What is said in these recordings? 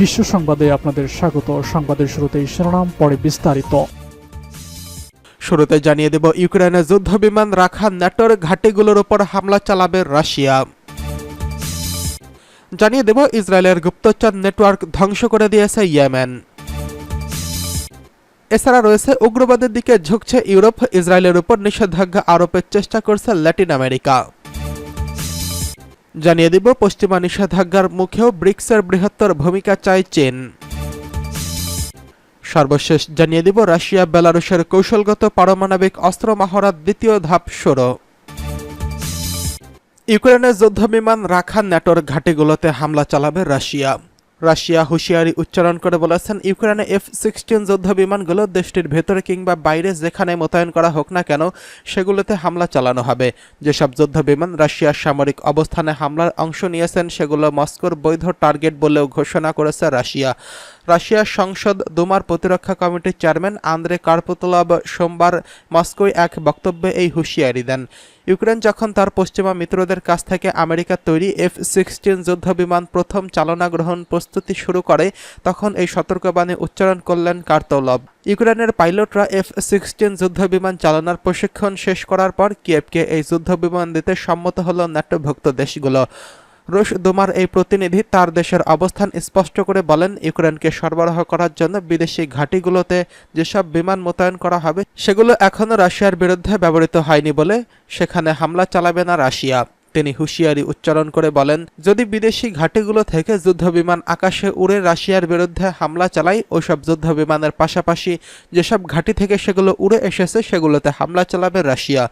বিশ্ব সংবাদে আপনাদের স্বাগত। সংবাদের শুরুতেই শিরোনাম, পরে বিস্তারিত। শুরুতে জানিয়ে দেব ইউক্রেনের যুদ্ধ বিমান রাখা ন্যাটোর ঘাঁটিগুলোর উপর হামলা চালাবে রাশিয়া। জানিয়ে দেব, ইসরায়েলের গুপ্তচর নেটওয়ার্ক ধ্বংস করে দিয়েছে ইয়েমেন। এছাড়া রয়েছে, উগ্রবাদের দিকে ঝুঁকছে ইউরোপ, ইসরায়েলের উপর নিষেধাজ্ঞা আরোপের চেষ্টা করছে ল্যাটিন আমেরিকা। জানিয়ে দিব, পশ্চিমা নিষেধাজ্ঞার মুখেও ব্রিক্সের বৃহত্তর ভূমিকা চায় চীন। সর্বশেষ জানিয়ে দিব, রাশিয়া, বেলারুশের কৌশলগত পারমাণবিক অস্ত্র মহড়ার দ্বিতীয় ধাপ শুরু। ইউক্রেনের যুদ্ধ বিমান রাখা ন্যাটোর ঘাটিগুলোতে হামলা চালাবে রাশিয়া। রাশিয়া হুঁশিয়ারি উচ্চারণ করে বলেছেন, ইউক্রেনে এফ সিক্সটিন যুদ্ধ বিমানগুলো দেশটির ভেতরে কিংবা বাইরে যেখানে মোতায়েন করা হোক না কেন, সেগুলোতে হামলা চালানো হবে। যেসব যুদ্ধ বিমান রাশিয়ার সামরিক অবস্থানে হামলার অংশ নিয়েছেন, সেগুলো মস্কোর বৈধ টার্গেট বলেও ঘোষণা করেছে রাশিয়া। রাশিয়ার সংসদ দুমার প্রতিরক্ষা কমিটির চেয়ারম্যান আন্দ্রে কার্পোতলভ সোমবার মস্কোয় এক বক্তব্যে এই হুঁশিয়ারি দেন। ইউক্রেন যখন তার পশ্চিমা মিত্রদের কাছ থেকে আমেরিকা তৈরি এফ সিক্সটিন যুদ্ধবিমান প্রথম চালনা গ্রহণ প্রস্তুতি শুরু করে, তখন এই সতর্কবাণী উচ্চারণ করলেন কার্তলভ। ইউক্রেনের পাইলটরা এফ সিক্সটিন যুদ্ধবিমান চালানোর প্রশিক্ষণ শেষ করার পর কিয়েভকে এই যুদ্ধ বিমান দিতে সম্মত হল নাট্যভুক্ত দেশগুলো। রুশ দুমার এই প্রতিনিধি তার দেশের অবস্থান স্পষ্ট করে বলেন, ইউক্রেনকে সরবরাহ করার জন্য বিদেশি ঘাঁটিগুলোতে যেসব বিমান মোতায়েন করা হবে, সেগুলো এখনও রাশিয়ার বিরুদ্ধে ব্যবহৃত হয়নি বলে সেখানে হামলা চালাবে না রাশিয়া। তিনি হুঁশিয়ারি উচ্চারণ করে বলেন, যদি বিদেশি ঘাটিগুলো থেকে যুদ্ধবিমান আকাশে উড়ে রাশিয়ার বিরুদ্ধে হামলা চালায় ওইসব যুদ্ধবিমানের পাশাপাশি যেসব ঘাঁটি থেকে সেগুলো উড়ে এসেছে, সেগুলোতে হামলা চালাবে রাশিয়া।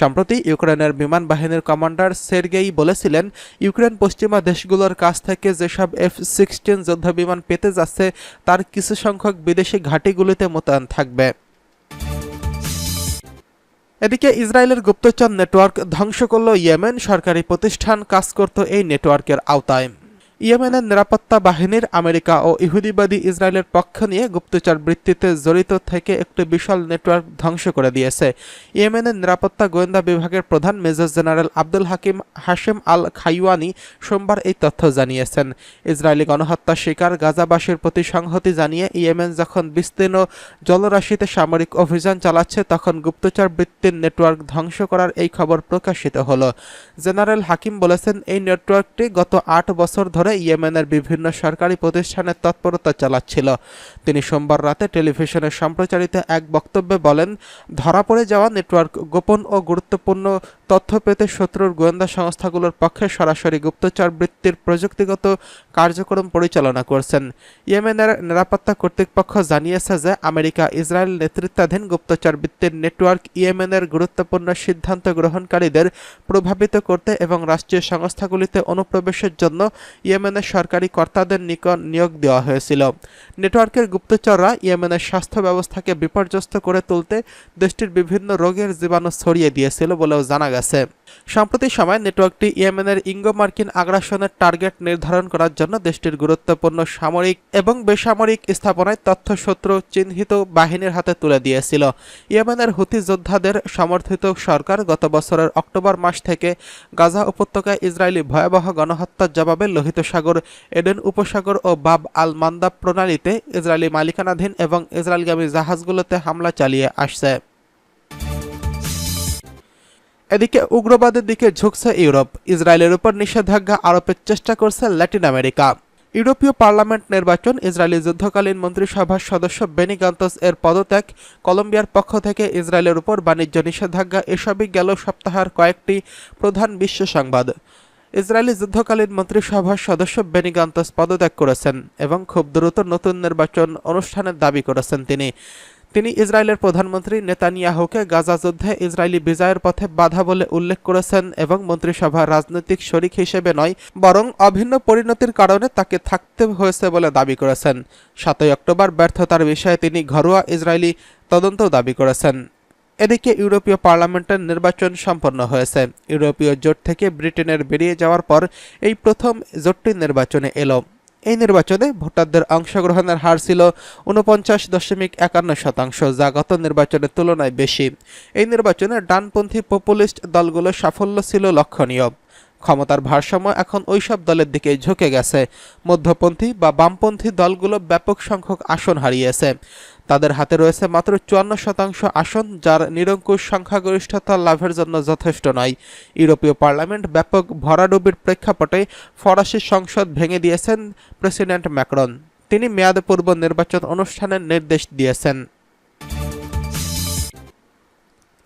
সম্প্রতি ইউক্রেনের বিমান বাহিনীর কমান্ডার সের্গেই বলেছিলেন, ইউক্রেন পশ্চিমা দেশগুলোর কাছ থেকে যেসব এফ সিক্সটিন যুদ্ধবিমান পেতে যাচ্ছে, তার কিছু সংখ্যক বিদেশি ঘাঁটিগুলিতে মোতায়েন থাকবে। এদিকে ইসরায়েলের গুপ্তচর নেটওয়ার্ক ধ্বংস করল ইয়েমেন। সরকারি প্রতিষ্ঠান কাজ করত এই নেটওয়ার্কের আওতায়। ইয়েমেনের নিরাপত্তা বাহিনীর আমেরিকা ও ইহুদিবাদী ইসরায়েলের পক্ষ নিয়ে গুপ্তচর বৃত্তিতে জড়িত থেকে একটি বিশাল নেটওয়ার্ক ধ্বংস করে দিয়েছে। ইয়েমেনের নিরাপত্তা গোয়েন্দা বিভাগের প্রধান major general Abdul Hakim Hashem al Khaiwani সোমবার এই তথ্য জানিয়েছেন। ইসরায়েলি গণহত্যা শিকার গাজাবাসীর প্রতি সংহতি জানিয়ে ইয়েমেন যখন বিস্তীর্ণ জলরাশিতে সামরিক অভিযান চালাচ্ছে, তখন গুপ্তচর বৃত্তির নেটওয়ার্ক ধ্বংস করার এই খবর প্রকাশিত হল। জেনারেল হাকিম বলেছেন, এই নেটওয়ার্কটি গত আট বছর ধরে ইয়েমেনের বিভিন্ন সরকারি প্রতিষ্ঠানের তৎপরতা চালাচ্ছিল। তিনি সোমবার রাতে টেলিভিশনে সম্প্রচারিত এক বক্তব্যে বলেন, ধরা পড়ে যাওয়া নেটওয়ার্ক গোপন ও গুরুত্বপূর্ণ তথ্য পেতে শত্রুর গোয়েন্দা সংস্থাগুলোর পক্ষে সরাসরি গুপ্তচর বৃত্তির প্রযুক্তিগত কার্যক্রম পরিচালনা করছেন। ইয়েমেনের নিরাপত্তা কর্তৃপক্ষ জানিয়েছে যে আমেরিকা, ইসরায়েল নেতৃত্বাধীন গুপ্তচর বৃত্তির নেটওয়ার্ক ইয়েমেনের গুরুত্বপূর্ণ সিদ্ধান্ত গ্রহণকারীদের প্রভাবিত করতে এবং রাষ্ট্রীয় সংস্থাগুলিতে অনুপ্রবেশের জন্য ইয়েমেনের সরকারি কর্তাদের নিকট নিয়োগ দেওয়া হয়েছিল। নেটওয়ার্কের গুপ্তচররা ইয়েমেনের স্বাস্থ্য ব্যবস্থাকে বিপর্যস্ত করে তুলতে দেশটির বিভিন্ন রোগের জীবাণু ছড়িয়ে দিয়েছিল বলেও জানা গেছে। সম্প্রতি সময় নেটওয়ার্কটি ইয়েমেনের ইঙ্গো মার্কিন আগ্রাসনের টার্গেট নির্ধারণ করার জন্য দেশটির গুরুত্বপূর্ণ সামরিক এবং বেসামরিক স্থাপনায় তথ্য শত্রু চিহ্নিত বাহিনীর হাতে তুলে দিয়েছিল। ইয়েমেনের হুতি যোদ্ধাদের সমর্থিত সরকার গত বছরের অক্টোবর মাস থেকে গাজা উপত্যকায় ইসরায়েলি ভয়াবহ গণহত্যার জবাবে লোহিত সাগর, এডেন উপসাগর ও বাব আল মান্দাব প্রণালীতে ইসরায়েলি মালিকানাধীন এবং ইসরায়েলগামী জাহাজগুলোতে হামলা চালিয়ে আসছে। এদিকে উগ্রবাদের দিকে ঝুঁকছে ইউরোপ। ইসরায়েলের উপর নিষেধাজ্ঞা আরোপের চেষ্টা করছে ল্যাটিন আমেরিকা। ইউরোপীয় পার্লামেন্ট নির্বাচন, ইসরায়েলি যুদ্ধকালীন মন্ত্রিসভার সদস্য বেনি গান্তস এর পদত্যাগ, কলম্বিয়ার পক্ষ থেকে ইসরায়েলের উপর বাণিজ্য নিষেধাজ্ঞা এসবই গেল সপ্তাহের কয়েকটি প্রধান বিশ্ব সংবাদ। ইসরায়েলি যুদ্ধকালীন মন্ত্রিসভার সদস্য বেনি গান্তস পদত্যাগ করেছেন এবং খুব দ্রুত নতুন নির্বাচন অনুষ্ঠানের দাবি করেছেন তিনি। তিনি ইসরায়েলের প্রধানমন্ত্রী নেতানিয়াহুকে গাজা যুদ্ধে ইসরায়েলি বিজয়ের পথে বাধা বলে উল্লেখ করেছেন এবং মন্ত্রিসভার রাজনৈতিক শরিক হিসেবে নয়, বরং অভিন্ন পরিণতির কারণে তাকে থাকতে হয়েছে বলে দাবি করেছেন। সাতই অক্টোবর ব্যর্থতার বিষয়ে তিনি ঘরোয়া ইসরায়েলি তদন্ত দাবি করেছেন। এদিকে ইউরোপীয় পার্লামেন্টের নির্বাচন সম্পন্ন হয়েছে। ইউরোপীয় জোট থেকে ব্রিটেনের বেরিয়ে যাওয়ার পর এই প্রথম জোটটি নির্বাচনে এলো। এই নির্বাচনে ভোটারদের অংশগ্রহণের হার ছিল উনপঞ্চাশ দশমিক একান্ন শতাংশ, যা গত নির্বাচনের তুলনায় বেশি। এই নির্বাচনে ডানপন্থী পপুলিস্ট দলগুলোর সাফল্য ছিল লক্ষণীয়। ক্ষমতার ভারসাম্য এখন ওইসব দলের দিকে ঝুঁকে গেছে। মধ্যপন্থী বা বামপন্থী দলগুলো ব্যাপক সংখ্যক আসন হারিয়েছে। তাদের হাতে রয়েছে মাত্র চুয়ান্ন শতাংশ আসন, যার নিরঙ্কুশ সংখ্যাগরিষ্ঠতা লাভের জন্য যথেষ্ট নয়। ইউরোপীয় পার্লামেন্ট ব্যাপক ভরাডুবির প্রেক্ষাপটে ফরাসি সংসদ ভেঙে দিয়েছেন প্রেসিডেন্ট ম্যাক্রন। তিনি মেয়াদপূর্ব নির্বাচন অনুষ্ঠানের নির্দেশ দিয়েছেন।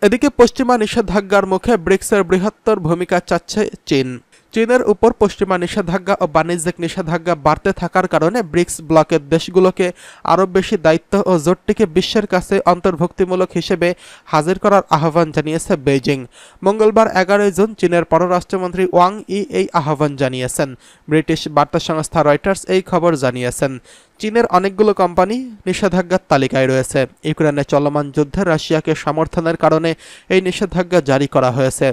এদিকে পশ্চিমা নিষেধাজ্ঞার মুখে ব্রিক্সের বৃহত্তর ভূমিকা চাচ্ছে চীন। চীনের উপর পশ্চিমা নিষেধাজ্ঞা ও বাণিজ্যিক নিষেধাজ্ঞা বাড়তে থাকার কারণে ব্রিক্স ব্লকের দেশগুলোকে আরও বেশি দায়িত্ব ও জোটটিকে বিশ্বের কাছে অন্তর্ভুক্তিমূলক হিসেবে হাজির করার আহ্বান জানিয়েছে বেইজিং। মঙ্গলবার এগারোই জুন চীনের পররাষ্ট্রমন্ত্রী ওয়াং ই এই আহ্বান জানিয়েছেন। ব্রিটিশ বার্তা সংস্থা রয়টার্স এই খবর জানিয়েছেন। চীনের অনেকগুলো কোম্পানি নিষেধাজ্ঞার তালিকায় রয়েছে। ইউক্রেনে চলমান যুদ্ধে রাশিয়াকে সমর্থনের কারণে এই নিষেধাজ্ঞা জারি করা হয়েছে।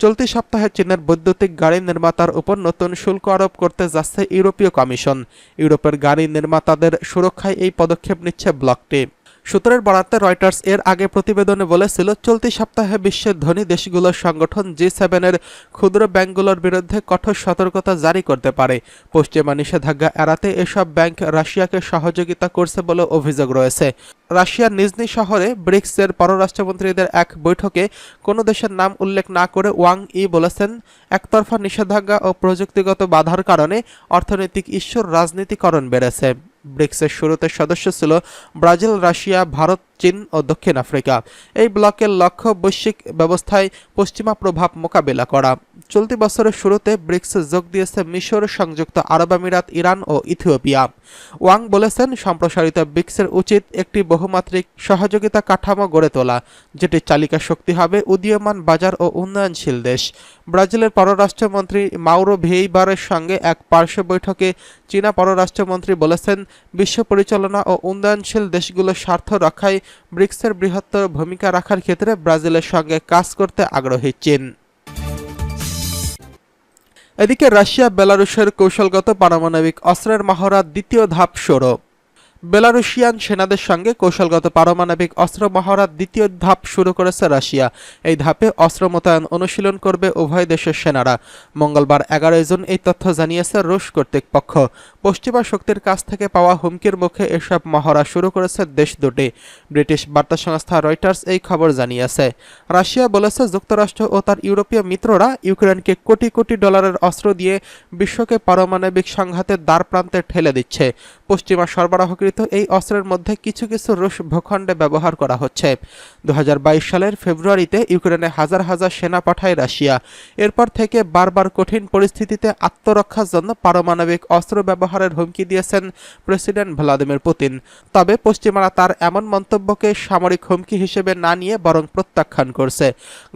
চলতি সপ্তাহে চীনের বৈদ্যুতিক গাড়ি নির্মাতার উপর নতুন শুল্ক আরোপ করতে যাচ্ছে ইউরোপীয় কমিশন। ইউরোপের গাড়ি নির্মাতাদের সুরক্ষায় এই পদক্ষেপ নিচ্ছে ব্লকটি। সূত্রের বরাতে, রয়টার্স এর আগে প্রতিবেদনে বলেছিল, চলতি সপ্তাহে বিশ্বের ধনী দেশগুলোর সংগঠন জি সেভেনের ক্ষুদ্র ব্যাংকগুলোর বিরুদ্ধে কঠোর সতর্কতা জারি করতে পারে। পশ্চিমা নিষেধাজ্ঞা এড়াতে এসব ব্যাংক রাশিয়াকে সহযোগিতা করছে বলে অভিযোগ রয়েছে। রাশিয়ার নিজনি শহরে ব্রিক্সের পররাষ্ট্রমন্ত্রীদের এক বৈঠকে কোনো দেশের নাম উল্লেখ না করে ওয়াং ই বলেছেন, একতরফা নিষেধাজ্ঞা ও প্রযুক্তিগত বাধার কারণে অর্থনৈতিক ঈশ্বর রাজনীতিকরণ বেড়েছে। ব্রিক্সের শুরুতে সদস্য ছিল ব্রাজিল রাশিয়া ভারত চীন ও দক্ষিণ আফ্রিকা। এই ব্লকের লক্ষ্য বৈশ্বিক ব্যবস্থায় পশ্চিমা প্রভাব মোকাবেলা করা। চলতি বছরের শুরুতে ব্রিক্সে যোগ দিয়েছে মিশর, সংযুক্ত আরব আমিরাত, ইরান ও ইথিওপিয়া। ওয়াং বলেছেন, সম্প্রসারিত ব্রিক্সের উচিত একটি বহুমাত্রিক সহযোগিতা কাঠামো গড়ে তোলা, যেটি চালিকা শক্তি হবে উদীয়মান বাজার ও উন্নয়নশীল দেশ। ব্রাজিলের পররাষ্ট্রমন্ত্রী মাউরো ভেইবারের সঙ্গে এক পার্শ্ব বৈঠকে চীনা পররাষ্ট্রমন্ত্রী বলেছেন, বিশ্ব পরিচালনা ও উন্নয়নশীল দেশগুলোর স্বার্থ রক্ষায় ব্রিক্সের বৃহত্তর ভূমিকা রাখার ক্ষেত্রে ব্রাজিলের সঙ্গে কাজ করতে আগ্রহী চীন। এদিকে রাশিয়া, বেলারুশের কৌশলগত পারমাণবিক অস্ত্রের মহড়ার দ্বিতীয় ধাপ শুরু। বেলারুশিয়ান সেনাদের সঙ্গে কৌশলগত পারমাণবিক অস্ত্র মহড়ার দ্বিতীয় ধাপ শুরু করেছে রাশিয়া। এই ধাপে অস্ত্র মোতায়েন অনুশীলন করবে উভয় দেশের সেনারা। মঙ্গলবার এগারোই জুন এই তথ্য জানিয়েছে রুশ কর্তৃপক্ষ। পশ্চিমা শক্তির কাছ থেকে পাওয়া হুমকির মুখে এসব মহড়া শুরু করেছে দেশ দুটি। ব্রিটিশ বার্তা সংস্থা রয়টার্স এই খবর জানিয়েছে। রাশিয়া বলেছে যুক্তরাষ্ট্র ও তার ইউরোপীয় মিত্ররা ইউক্রেনকে কোটি কোটি ডলারের অস্ত্র দিয়ে বিশ্বকে পারমাণবিক সংঘাতের দ্বার প্রান্তে ঠেলে দিচ্ছে। পশ্চিমা সরবরাহকৃত এই অস্ত্রের মধ্যে কিছু কিছু রুশ ভূখণ্ডে ব্যবহার করা হচ্ছে। দু হাজার বাইশ সালের ফেব্রুয়ারিতে ইউক্রেনে হাজার হাজার সেনা পাঠায় রাশিয়া। এরপর থেকে বারবার কঠিন পরিস্থিতিতে আত্মরক্ষার জন্য পারমাণবিক অস্ত্র ব্যবহারের হুমকি দিয়েছেন প্রেসিডেন্ট ভ্লাদিমির পুতিন। তবে পশ্চিমারা তার এমন মন্তব্যকে সামরিক হুমকি হিসেবে না নিয়ে বরং প্রত্যাখ্যান করছে।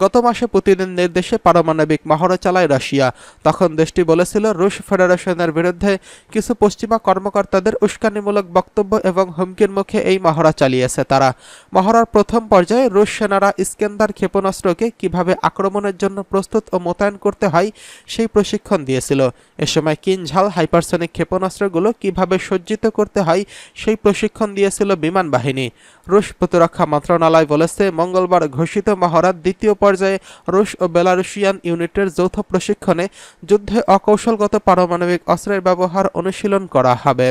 গত মাসে পুতিনের নির্দেশে পারমাণবিক মহড়া চালায় রাশিয়া। তখন দেশটি বলেছিল, রুশ ফেডারেশনের বিরুদ্ধে কিছু পশ্চিমা কর্মকর্তাদের উস্কানিমূলক বক্তব্য এবং হুমকির মুখে এই মহড়া চালিয়েছে তারা। মহড়ার প্রথম পর্যায়ে রুশ সেনারা ইস্কেন্দার ক্ষেপণাস্ত্রকে কীভাবে আক্রমণের জন্য প্রস্তুত ও মোতায়েন করতে হয় সেই প্রশিক্ষণ দিয়েছিল। এ সময় কিনঝাল হাইপারসনিক ক্ষেপণাস্ত্রগুলো কীভাবে সজ্জিত করতে হয় সেই প্রশিক্ষণ দিয়েছিল বিমান বাহিনী। রুশ প্রতিরক্ষা মন্ত্রণালয় বলেছে, মঙ্গলবার ঘোষিত মহড়ার দ্বিতীয় পর্যায়ে রুশ ও বেলারুশিয়ান ইউনিটের যৌথ প্রশিক্ষণে যুদ্ধে অকৌশলগত পারমাণবিক অস্ত্রের ব্যবহার অনুশীলন করা হবে।